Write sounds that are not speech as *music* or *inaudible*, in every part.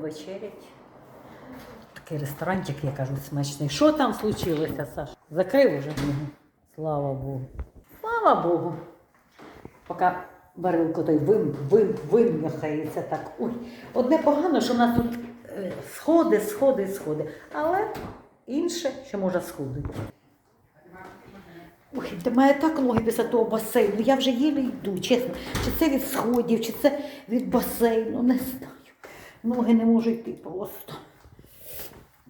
Вечерять. Такий ресторанчик, я кажу, смачний. Що там случилося, Саш? Закрив уже? Слава Богу. Слава Богу. Поки барилко той вим, вим, вим'яхається так. Ой, одне погано, що в нас тут е, сходи, сходи, сходи. Але інше, що може сходити. Ой, до мене так ноги після того басейну. Я вже єле йду, чесно. Чи це від сходів, чи це від басейну, не знаю. Ноги не можу йти просто.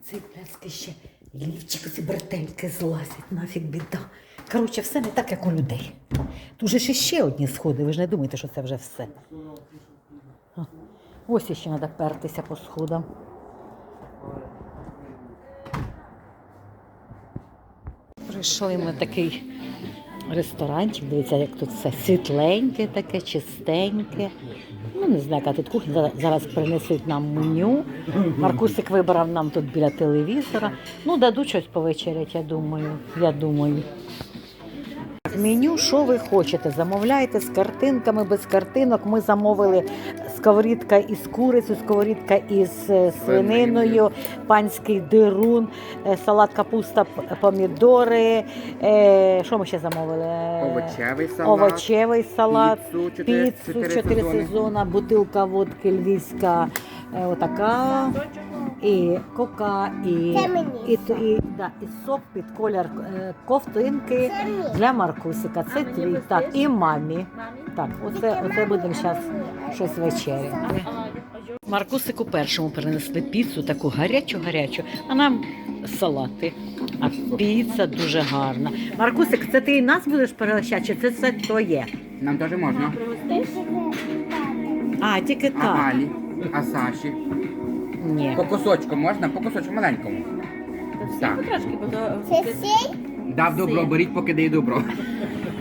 Цей пляски ще лівчик, ці бретельки злазять, нафіг біда. Коротше, все не так, як у людей. Тут же ще ще одні сходи, ви ж не думаєте, що це вже все. Ось іще треба пертися по сходам. Прийшли ми такий ресторанчик, дивіться, як тут все світленьке, таке, чистеньке. Ну, не знаю, яка тут кухня. Зараз- принесуть нам меню. Маркусик вибрав нам тут біля телевізора. Ну, дадуть щось повечерять, я думаю. Я думаю. Меню, що ви хочете? Замовляйте з картинками, без картинок. Ми замовили сковорідка із курицею, сковорідка із е, свининою, панський дирун, е, салат капуста, помідори. е, Що ми ще замовили? Овочевий салат. Овочевий салат, Піцу, чотири, піцу, чотири 4 сезони. сезона, бутилка водки львівська, отака, і кока, і, Це мені і, і, і, да, і сок під колір е, ковтинки Це мені. для Маркусика. Це твій. Так, і мамі. Так, оце, оце будемо зараз щось вечеряти. Маркусику першому принесли піцу, таку гарячу-гарячу, а нам салати. А піца дуже гарна. Маркусик, це ти і нас будеш перегощати, чи це все твоє? Нам теж можна. А, тільки А так. Алі, а Саші. Ні. По кусочку можна? По кусочку маленькому. Так. Трошки, бо то Це сіль? Дав добро, беріть, поки дає добро.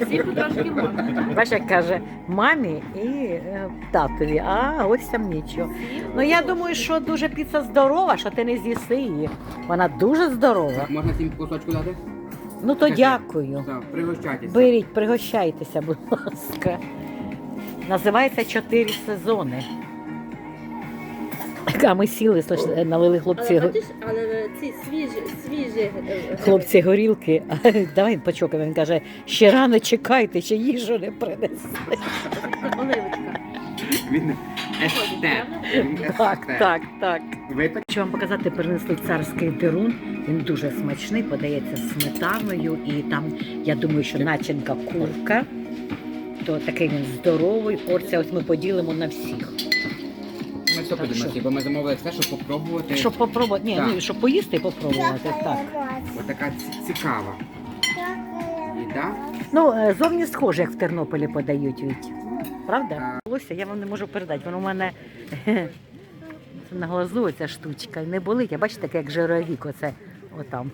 всі потрошки можна. Бачиш, як каже мамі і е, татові, а ось там нічого. Ну я думаю, що дуже піца здорова, що ти не з'їси її. Вона дуже здорова. Можна сім кусочку дати? Ну то дякую. Все, пригощайтеся. Беріть, пригощайтеся, будь ласка. Називається чотири сезони. А ми сіли, слухай, налили хлопці, Але бачиш, але ці свіжі, свіжі е, хлопці горілки. *laughs* А, Давай почокаємо. Він каже, ще рано чекайте, ще їжу не принесли. оливочка. Він естет. Так, так, так. Хочу вам показати, принесли царський дирун. Він дуже смачний, подається сметаною, і там, я думаю, що начинка курка. То такий він здоровий. Порція ось ми поділимо на всіх. Все всі, бо ми замовили все, щоб попробувати. Щоб попробувати, ні, Так. ну, щоб поїсти і попробувати. Так. Ось така ці- цікава їда. Ну, е, зовні схоже, як в Тернополі подають від. Правда? Волосся я вам не можу передати. Воно у мене це *laughs* на глазу ця штучка. і Не болить. Я бачите, таке як жировік, оце отам.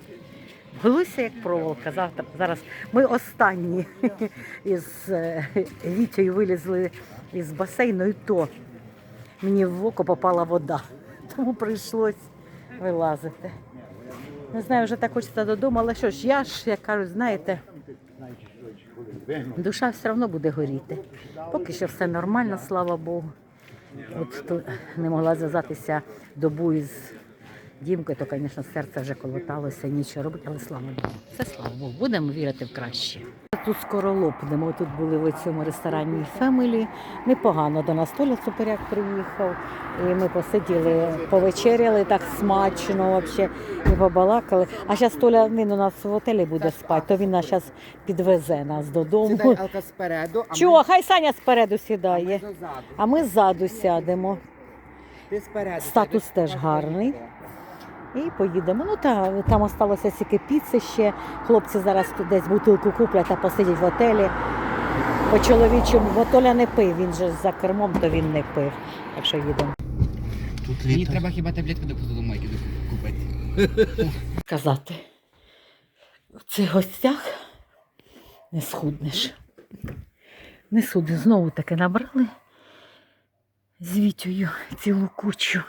Волосся як проволока. Завтра зараз ми останні *laughs* із е, Вітєю вилізли із басейну, і то мені в око попала вода. *laughs* Тому прийшлось вилазити. Не знаю, вже так хочеться додому, але що ж, я ж, як кажуть, знаєте, душа все одно буде горіти. Поки що все нормально, слава Богу. От не могла зв'язатися добу із Дімкою, то, звісно, серце вже колоталося, нічого робити, але слава Богу. Все слава Богу, будемо вірити в краще. Тут скоро лопнемо. Тут були в цьому ресторані Фемелі. Непогано до нас Толя Суперяк приїхав. І ми посиділи, повечеряли так смачно взагалі, і побалакали. А зараз Толя він у нас в готелі буде спати, то він нас зараз підвезе нас додому. Сідай Алка спереду, а Чого? ми, Хай Саня спереду сідає, а ми ззаду сядемо. Ти спереду. Статус теж гарний. І поїдемо. Ну та там осталося тільки піци ще. Хлопці зараз тут десь бутилку куплять та посидять в готелі. По чоловічому, бо Толя не пив, він же за кермом, то він не пив. Так що їдемо. Мені треба хіба таблетку до посудомойки купити. *laughs* Казати. В цих гостях не схуднеш. Не схуднеш. Знову таки набрали з Вітєю цілу кучу.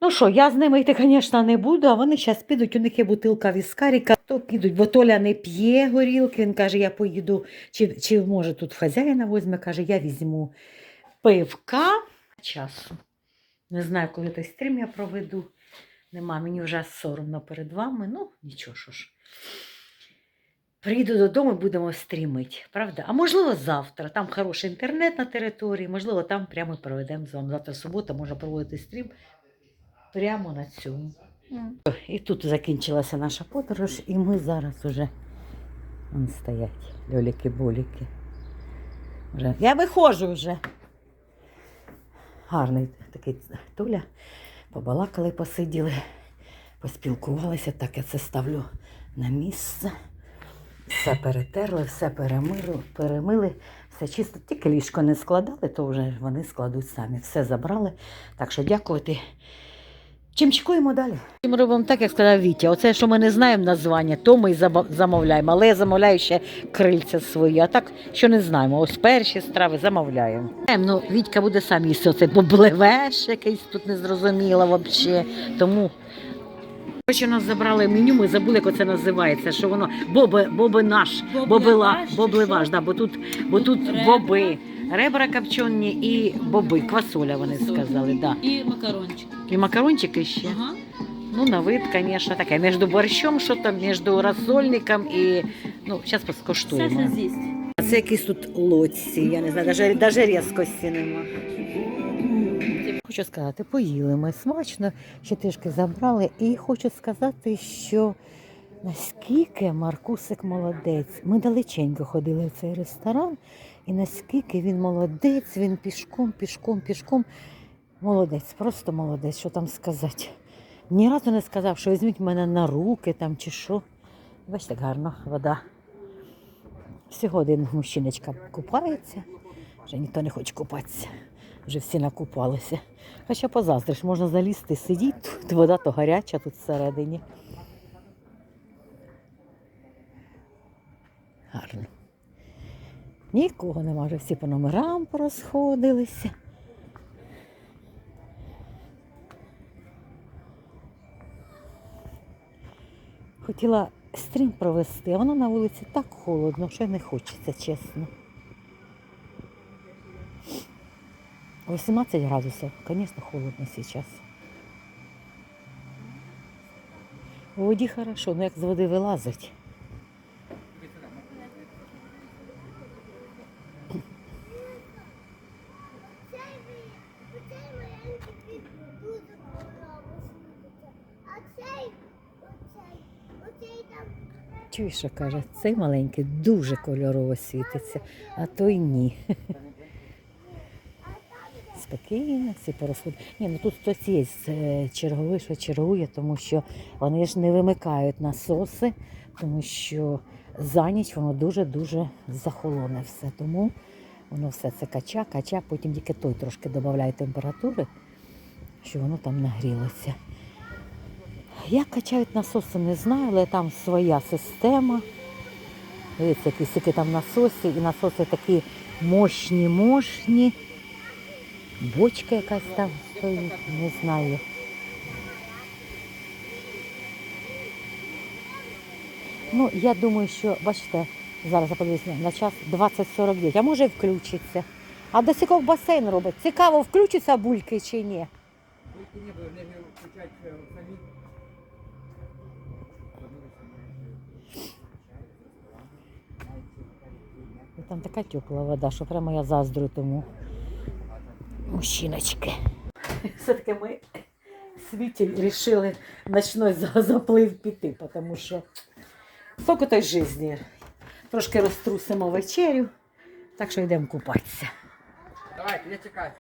Ну що, я з ними йти, звісно, не буду, а вони зараз підуть, у них є бутилка віскаріка, то підуть, бо Толя не п'є горілки, він каже, я поїду, чи, чи може тут хазяїна возьме, каже, я візьму пивка часу. Не знаю, коли той стрім я проведу. Нема, мені вже соромно перед вами. Ну, нічого що ж. Приїду додому і будемо стрімити, правда? А можливо, завтра. Там хороший інтернет на території, можливо, там прямо проведемо з вами. Завтра субота можна проводити стрім прямо на цьому. І тут закінчилася наша подорож, і ми зараз уже вон стоять льоліки-боліки. Вже. Я виходжу вже. Гарний такий Толя. Побалакали, посиділи, поспілкувалися. Так, я це ставлю на місце. Все перетерли, все перемили, перемили, все чисто. Тільки ліжко не складали, то вже вони складуть самі. Все забрали. Так що дякувати. Чим чекуємо далі? Ми робимо так, як сказав Вітя. Оце, що ми не знаємо названня, то ми замовляємо. Але я замовляю ще крильця свої. А так, що не знаємо, ось перші страви замовляємо. Ем, Ну, Вітька буде сам їсти оцей боблевеш, якийсь тут незрозуміло взагалі. Тому. Короче, нас забрали меню, ми забули, як це називається, що воно боби, боби наш, бобила, бобливаш, да, бо тут, бо тут боби, ребра копчені і боби, квасоля вони сказали. Да. І макарончик. І макарончики ще. Ага. Ну, на вид, конечно, таке. Між борщом, що там, між розсольником і. Ну, зараз Все поскоштуємо. це з'їсть. А це якісь тут лодці, я не знаю, навіть, навіть різкості нема. Хочу сказати, поїли ми смачно, ще трішки забрали. І хочу сказати, що наскільки Маркусик молодець. Ми далеченько ходили в цей ресторан, і наскільки він молодець, він пішком, пішком, пішком. Молодець, просто молодець, що там сказати. Ні разу не сказав, що візьміть мене на руки там чи що. Бачите, як гарно вода. Всього один мужчиночка купається, вже ніхто не хоче купатися. Вже всі накупалися. Хоча позаздриш, можна залізти, сидіти, тут вода то гаряча тут всередині. Гарно. Нікого нема, вже всі по номерам порозходилися. Хотіла стрім провести, а воно на вулиці так холодно, що не хочеться, чесно. 18 градусів, звісно, холодно зараз. У воді хорошо, ну як з води вилазить. Оцей маленький квіт дуже кольоровий світиться. А цей, оцей, оцей там Чуєш, каже, цей маленький дуже кольорово світиться, а той ні. *laughs* Спокійно, всі порозходять. Ні, ну тут хтось є е, черговий, що чергує, тому що вони ж не вимикають насоси, тому що за ніч воно дуже-дуже захолоне все. Тому воно все це кача, кача, потім тільки той трошки додає температури, що воно там нагрілося. Як качають насоси, не знаю, але там своя система. Дивіться, які стільки там насосів, і насоси такі мощні, мощні. Бочка якась там стоїть, не знаю. Ну, я думаю, що, бачите, зараз я на час 20.49, а може і включиться. А до сіков басейн робить. Цікаво, включаться бульки чи ні? І Там така тепла вода, що прямо я заздрю тому. Мужчиночки. Все-таки ми світі вирішили ночной заплив піти, тому що скільки той житті. Трошки розтрусимо вечерю, так що йдемо купатися. Давайте, я чекаю.